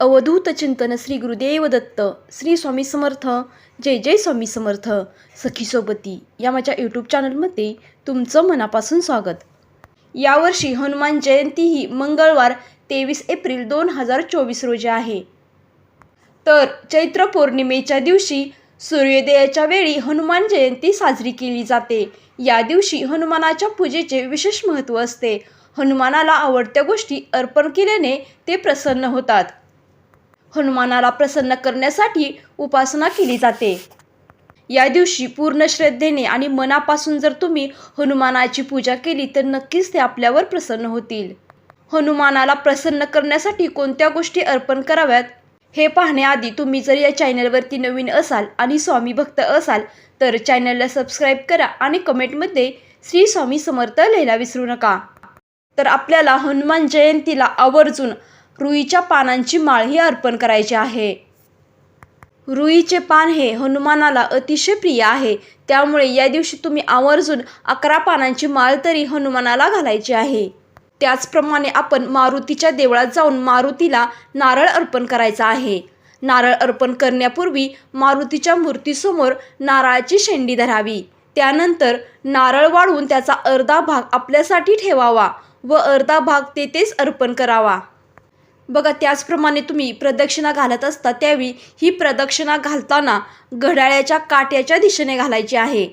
अवधूत चिंतन श्री गुरुदेव दत्त श्री स्वामी समर्थ जय जय स्वामी समर्थ सखीसोबती या माझ्या यूट्यूब चॅनलमध्ये तुमचं मनापासून स्वागत. यावर्षी हनुमान जयंती ही मंगळवार तेवीस एप्रिल दोन हजार चोवीस रोजी आहे. तर चैत्र पौर्णिमेच्या दिवशी सूर्योदयाच्या वेळी हनुमान जयंती साजरी केली जाते. या दिवशी हनुमानाच्या पूजेचे विशेष महत्त्व असते. हनुमानाला आवडत्या गोष्टी अर्पण केल्याने ते प्रसन्न होतात. हनुमानाला प्रसन्न करण्यासाठी उपासना केली जाते. या दिवशी पूर्ण श्रद्धेने आणि मनापासून जर तुम्ही हनुमानाची पूजा केली तर नक्कीच ते आपल्यावर प्रसन्न होतील. हनुमानाला प्रसन्न करण्यासाठी कोणत्या गोष्टी अर्पण कराव्यात? हे पाहण्याआधी तुम्ही जर या चॅनलवरती नवीन असाल आणि स्वामी भक्त असाल तर चॅनलला सबस्क्राईब करा आणि कमेंटमध्ये श्री स्वामी समर्थ लिहायला विसरू नका. तर आपल्याला हनुमान जयंतीला आवर्जून रुईच्या पानांची माळही अर्पण करायची आहे. रुईचे पान हे हनुमानाला अतिशय प्रिय आहे. त्यामुळे या दिवशी तुम्ही आवर्जून अकरा पानांची माळ तरी हनुमानाला घालायची आहे. त्याचप्रमाणे आपण मारुतीच्या देवळात जाऊन मारुतीला नारळ अर्पण करायचा आहे. नारळ अर्पण करण्यापूर्वी मारुतीच्या मूर्तीसमोर नारळाची शेंडी धरावी. त्यानंतर नारळ वाढवून त्याचा अर्धा भाग आपल्यासाठी ठेवावा व अर्धा भाग तेथेच अर्पण करावा. बघा त्याचप्रमाणे तुम्ही प्रदक्षिणा घालत असता त्यावेळी ही प्रदक्षिणा घालताना घड्याळ्याच्या काट्याच्या दिशेने घालायची आहे.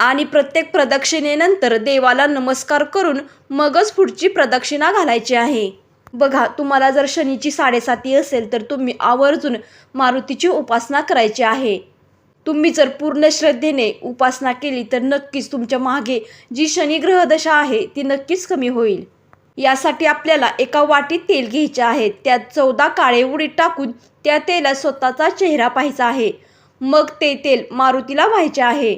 आणि प्रत्येक प्रदक्षिणेनंतर देवाला नमस्कार करून मगच पुढची प्रदक्षिणा घालायची आहे. बघा तुम्हाला जर शनीची साडेसाती असेल तर तुम्ही आवर्जून मारुतीची उपासना करायची आहे. तुम्ही जर पूर्ण श्रद्धेने उपासना केली तर नक्कीच तुमच्या मागे जी शनी ग्रहदशा आहे ती नक्कीच कमी होईल. यासाठी आपल्याला एका वाटीत तेल घ्यायचे आहे. त्यात चौदा काळे उडी टाकून त्या तेलात स्वतःचा चेहरा पाहायचा आहे. मग ते तेल मारुतीला व्हायचे आहे.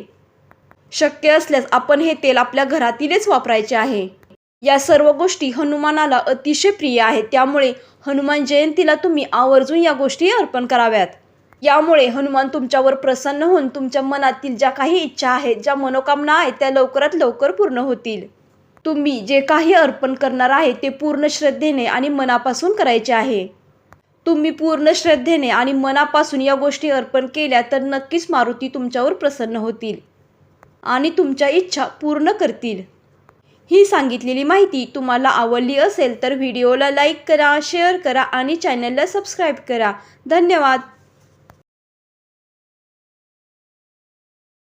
शक्य असल्यास आपण हे तेल आपल्या घरातीलच वापरायचे आहे. या सर्व गोष्टी हनुमानाला अतिशय प्रिय आहेत. त्यामुळे हनुमान जयंतीला तुम्ही आवर्जून या गोष्टी अर्पण कराव्यात. यामुळे हनुमान तुमच्यावर प्रसन्न होऊन तुमच्या मनातील ज्या काही इच्छा आहेत ज्या मनोकामना आहेत त्या लवकरात लवकर पूर्ण होतील. तुम्ही जे काही अर्पण करणार आहे ते पूर्ण श्रद्धेने आणि मनापासून करायचे आहे. तुम्ही पूर्ण श्रद्धेने आणि मनापासून या गोष्टी अर्पण केल्या तर नक्कीच मारुती तुमच्यावर प्रसन्न होतील आणि तुमच्या इच्छा पूर्ण करतील. ही सांगितलेली माहिती तुम्हाला आवडली असेल तर व्हिडिओला लाईक करा शेअर करा आणि चॅनलला सबस्क्राईब करा. धन्यवाद.